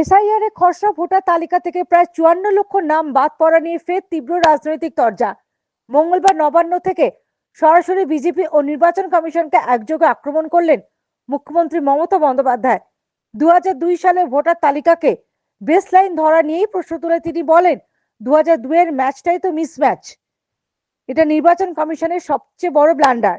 SIR এ খসড়া voter তালিকা থেকে প্রায় চুয়ান্ন লক্ষ নাম বাদ পড়া নিয়ে ফের তীব্র রাজনৈতিক তরজা। মঙ্গলবার নবান্ন থেকে সরাসরি বিজেপি ও নির্বাচন কমিশনকে একযোগে আক্রমণ করলেন মুখ্যমন্ত্রী মমতা বন্দ্যোপাধ্যায়। দু দুই সালে ভোটার তালিকাকে বেস লাইন ধরা নিয়েই প্রশ্ন তুলে তিনি বলেন দু হাজার দুয়ের ম্যাচটাই তো মিসম্যাচ এটা নির্বাচন কমিশনের সবচেয়ে বড় ব্লান্ডার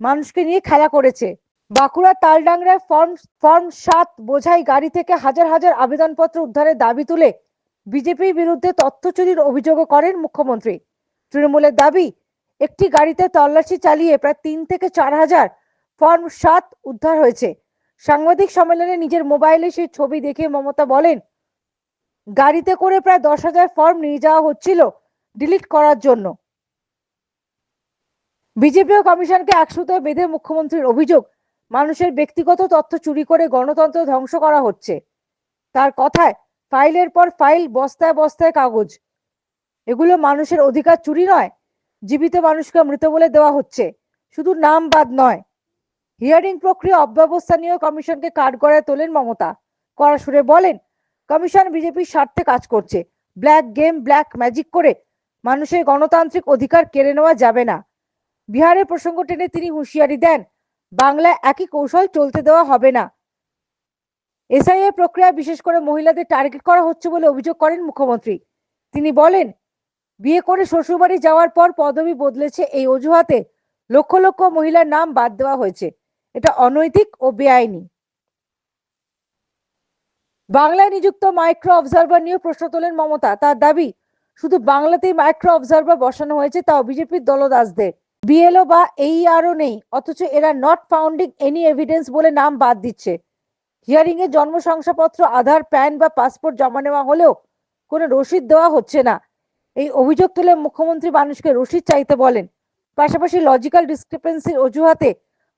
মানুষকে নিয়ে খেলা করেছে। বাঁকুড়ার তালডাংরায় ফর্ম ফর্ম সাত বোঝাই গাড়ি থেকে হাজার হাজার আবেদনপত্র উদ্ধারের দাবি তুলে বিজেপির বিরুদ্ধে তথ্য চুরির অভিযোগও করেন মুখ্যমন্ত্রী। তৃণমূলের দাবি, একটি গাড়িতে তল্লাশি চালিয়ে প্রায় তিন থেকে চার হাজার ফর্ম সাত উদ্ধার হয়েছে। সাংবাদিক সম্মেলনে নিজের মোবাইলে সেই ছবি দেখে মমতা বলেন, গাড়িতে করে প্রায় দশ হাজার ফর্ম নিয়ে যাওয়া হচ্ছিল ডিলিট করার জন্য। বিজেপি কমিশনকে একসূত্রে বেঁধে মুখ্যমন্ত্রীর অভিযোগ মানুষের ব্যক্তিগত তথ্য চুরি করে গণতন্ত্র ধ্বংস করা হচ্ছে। তার কথায় ফাইলের পর ফাইল, বস্তায় বস্তায় কাগজ। এগুলো মানুষের অধিকার চুরি নয়, জীবিত মানুষকে মৃত বলে দেওয়া হচ্ছে। শুধু নাম বাদ নয়, হিয়ারিং প্রক্রিয়া অব্যবস্থা নিয়েও কমিশনকে কাঠগড়ায় তোলেন মমতা। কড়া সুরে বলেন, কমিশন বিজেপির স্বার্থে কাজ করছে। ব্ল্যাক গেম, ব্ল্যাক ম্যাজিক করে মানুষের গণতান্ত্রিক অধিকার কেড়ে নেওয়া যাবে না। বিহারের প্রসঙ্গ টেনে তিনি হুঁশিয়ারি দেন বাংলায় একই কৌশল চলতে দেওয়া হবে না। এসআইএ প্রক্রিয়া বিশেষ করে মহিলাদের টার্গেট করা হচ্ছে বলে অভিযোগ করেন মুখ্যমন্ত্রী। তিনি বলেন, বিয়ে করে শ্বশুরবাড়ি যাওয়ার পর পদবি বদলেছে এই অজুহাতে লক্ষ লক্ষ মহিলার নাম বাদ দেওয়া হয়েছে। এটা অনৈতিক ও বেআইনি। বাংলায় নিযুক্ত মাইক্রো অবজারভার নিয়ে প্রশ্ন তোলেন মমতা। তার দাবি, শুধু বাংলাতেই মাইক্রো অবজারভার বসানো হয়েছে, তাও বিজেপির দলদাসদের। বিএলও বা এইআরও নেই, অথচ এরা নট ফাউন্ডিং এনি এভিডেন্স বলে নাম বাদ দিচ্ছে। হিয়ারিং এ জন্ম শংসাপত্র আধার প্যান বা পাসপোর্ট জমা নেওয়া হলেও কোনো রসিদ দেওয়া হচ্ছে না। এই অভিযোগ তুলে মুখ্যমন্ত্রী মানুষকে রসিদ চাইতে বলেন। পাশাপাশি লজিক্যাল ডিসক্রিপেন্সির অজুহাতে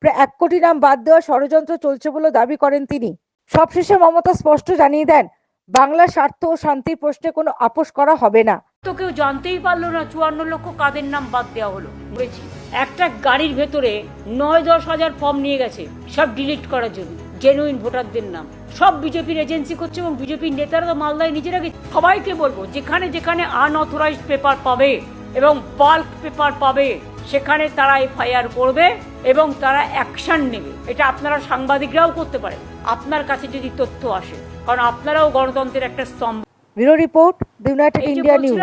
প্রায় এক কোটি নাম বাদ দেওয়া ষড়যন্ত্র চলছে বলে দাবি করেন তিনি। সবশেষে মমতা স্পষ্ট জানিয়ে দেন বাংলার স্বার্থ ও শান্তির প্রশ্নে কোনো আপোষ করা হবে না। তো কেউ জানতেই পারল না, চুয়ান্ন লক্ষ কাদের নাম বাদ দেওয়া হলো। বলেছি। একটা গাড়ির ভেতরে নয় দশ হাজার ফর্ম নিয়ে গেছে সব ডিলিট করার জন্য জেনুইন ভোটারদের নাম। সব বিজেপির এজেন্সি করছে এবং বিজেপির নেতারা তো মালদায় নিজেরা গেছে। সবাইকে বলব যেখানে যেখানে আনঅথরাইজড পেপার পাবে এবং বাল্ক পেপার পাবে সেখানে তারা এফআইআর করবে এবং তারা অ্যাকশন নেবে। এটা আপনারা সাংবাদিকরাও করতে পারেন। আপনার কাছে যদি তথ্য আসে কারণ আপনারাও গণতন্ত্রের একটা স্তম্ভ। Bureau report United India news.